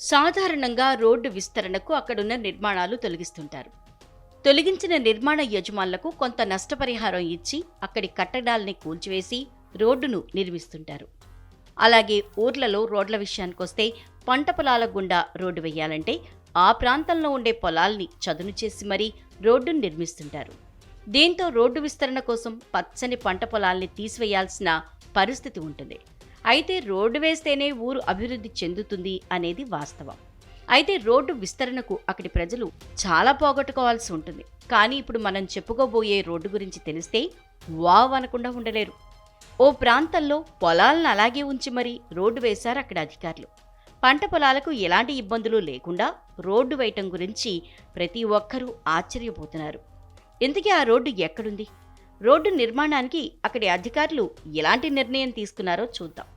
సాధారణంగా రోడ్డు విస్తరణకు అక్కడున్న నిర్మాణాలు తొలగిస్తుంటారు. తొలగించిన నిర్మాణ యజమానులకు కొంత నష్టపరిహారం ఇచ్చి అక్కడి కట్టడాల్ని కూల్చివేసి రోడ్డును నిర్మిస్తుంటారు. అలాగే ఊర్లలో రోడ్ల విషయానికొస్తే పంట పొలాల గుండా రోడ్డు వేయాలంటే ఆ ప్రాంతంలో ఉండే పొలాల్ని చదును చేసి మరీ రోడ్డును నిర్మిస్తుంటారు. దీంతో రోడ్డు విస్తరణ కోసం పచ్చని పంట పొలాల్ని తీసివేయాల్సిన పరిస్థితి ఉంటుంది. అయితే రోడ్డు వేస్తేనే ఊరు అభివృద్ధి చెందుతుంది అనేది వాస్తవం. అయితే రోడ్డు విస్తరణకు అక్కడి ప్రజలు చాలా పోగొట్టుకోవాల్సి ఉంటుంది. కానీ ఇప్పుడు మనం చెప్పుకోబోయే రోడ్డు గురించి తెలిస్తే వావ్ అనకుండా ఉండలేరు. ఓ ప్రాంతంలో పొలాలను అలాగే ఉంచి మరీ రోడ్డు వేశారు అక్కడ అధికారులు. పంట పొలాలకు ఎలాంటి ఇబ్బందులు లేకుండా రోడ్డు వేయటం గురించి ప్రతి ఒక్కరూ ఆశ్చర్యపోతున్నారు. ఇంతకీ ఆ రోడ్డు ఎక్కడుంది? రోడ్డు నిర్మాణానికి అక్కడి అధికారులు ఎలాంటి నిర్ణయం తీసుకున్నారో చూద్దాం.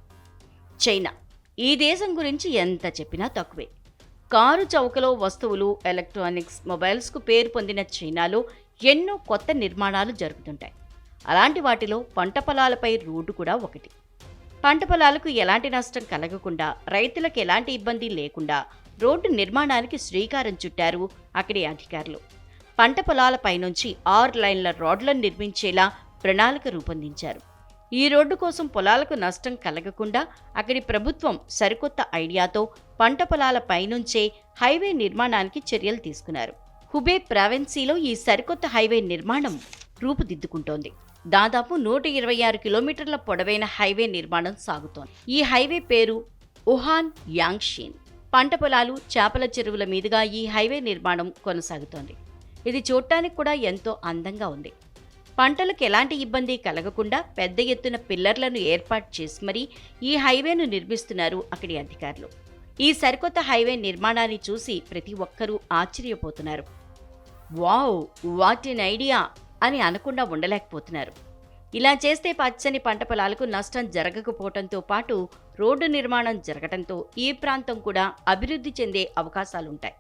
చైనా. ఈ దేశం గురించి ఎంత చెప్పినా తక్కువే. కారు చౌకలో వస్తువులు ఎలక్ట్రానిక్స్ మొబైల్స్కు పేరు పొందిన చైనాలో ఎన్నో కొత్త నిర్మాణాలు జరుగుతుంటాయి. అలాంటి వాటిలో పంట పొలాలపై రోడ్డు కూడా ఒకటి. పంట పొలాలకు ఎలాంటి నష్టం కలగకుండా రైతులకు ఎలాంటి ఇబ్బంది లేకుండా రోడ్డు నిర్మాణానికి శ్రీకారం చుట్టారు అక్కడి అధికారులు. పంట పొలాలపై నుంచి ఆరు లైన్ల రోడ్లను నిర్మించేలా ప్రణాళిక రూపొందించారు. ఈ రోడ్డు కోసం పొలాలకు నష్టం కలగకుండా అక్కడి ప్రభుత్వం సరికొత్త ఐడియాతో పంట పొలాల పైనుంచే హైవే నిర్మాణానికి చర్యలు తీసుకున్నారు. హుబే ప్రావెన్సీలో ఈ సరికొత్త హైవే నిర్మాణం రూపుదిద్దుకుంటోంది. దాదాపు నూట ఇరవై ఆరు కిలోమీటర్ల పొడవైన హైవే నిర్మాణం సాగుతోంది. ఈ హైవే పేరు ఉహాన్ యాంగ్షీన్. పంట పొలాలు చేపల చెరువుల మీదుగా ఈ హైవే నిర్మాణం కొనసాగుతోంది. ఇది చూడటానికి కూడా ఎంతో అందంగా ఉంది. పంటలకు ఎలాంటి ఇబ్బంది కలగకుండా పెద్ద ఎత్తున పిల్లర్లను ఏర్పాటు చేసి మరీ ఈ హైవేను నిర్మిస్తున్నారు అక్కడి అధికారులు. ఈ సరికొత్త హైవే నిర్మాణాన్ని చూసి ప్రతి ఒక్కరూ ఆశ్చర్యపోతున్నారు. వావ్ వాట్ ఇన్ ఐడియా అని అనకుండా ఉండలేకపోతున్నారు. ఇలా చేస్తే పచ్చని పంట పొలాలకు నష్టం జరగకపోవడంతో పాటు రోడ్డు నిర్మాణం జరగడంతో ఈ ప్రాంతం కూడా అభివృద్ధి చెందే అవకాశాలుంటాయి.